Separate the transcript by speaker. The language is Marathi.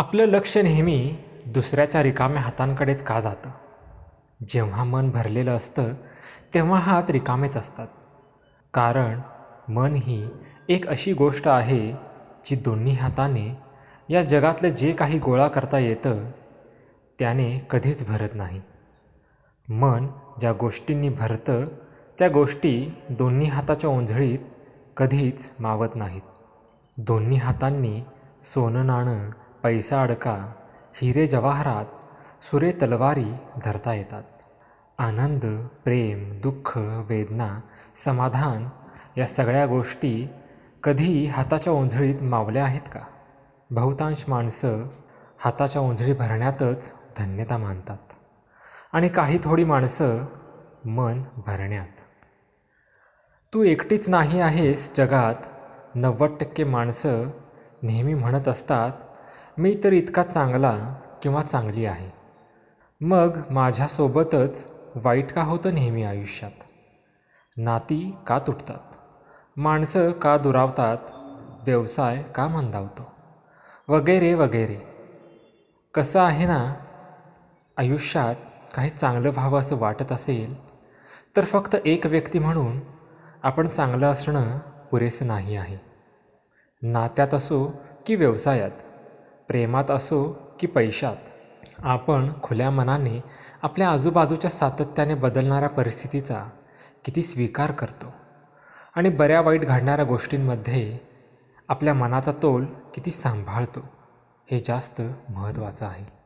Speaker 1: आपलं लक्ष नेहमी दुसऱ्याच्या रिकाम्या हातांकडेच का जातं? जेव्हा मन भरलेलं असतं तेव्हा हात रिकामेच असतात. कारण मन ही एक अशी गोष्ट आहे जी दोन्ही हाताने या जगातलं जे काही गोळा करता येतं त्याने कधीच भरत नाही. मन ज्या गोष्टींनी भरतं त्या गोष्टी दोन्ही हाताच्या ओंझळीत कधीच मावत नाहीत. दोन्ही हातांनी सोनं नाणं पैसा अडका हिरे जवाहरात सुरे तलवारी धरता येतात. आनंद प्रेम दुःख वेदना समाधान या सगळ्या गोष्टी कधी हाताच्या ओंझळीत मावल्या आहेत का? बहुतांश माणसं हाताच्या ओंझळी भरण्यातच धन्यता मानतात. आणि काही थोडी माणसं मन भरण्यात. तू एकटीच नाही आहेस जगात नव्वद टक्के माणसं नेहमी म्हणत असतात मी तर इतका चांगला किंवा चांगली आहे. मग माझ्यासोबतच वाईट का होतं नेहमी आयुष्यात? नाती का तुटतात? माणसं का दुरावतात? व्यवसाय का मंदावतो? वगैरे वगैरे. कसं आहे ना आयुष्यात काही चांगलं व्हावं असं वाटत असेल तर फक्त एक व्यक्ती म्हणून आपण चांगलं असणं पुरेसं नाही आहे. नात्यात असो की व्यवसायात. प्रेमात असो की पैशात आपण खुल्या मनाने आपल्या आजूबाजूच्या सातत्याने बदलणाऱ्या परिस्थितीचा किती स्वीकार करतो. आणि बऱ्या वाईट घडणाऱ्या गोष्टींमध्ये आपल्या मनाचा तोल किती सांभाळतो हे जास्त महत्त्वाचं आहे.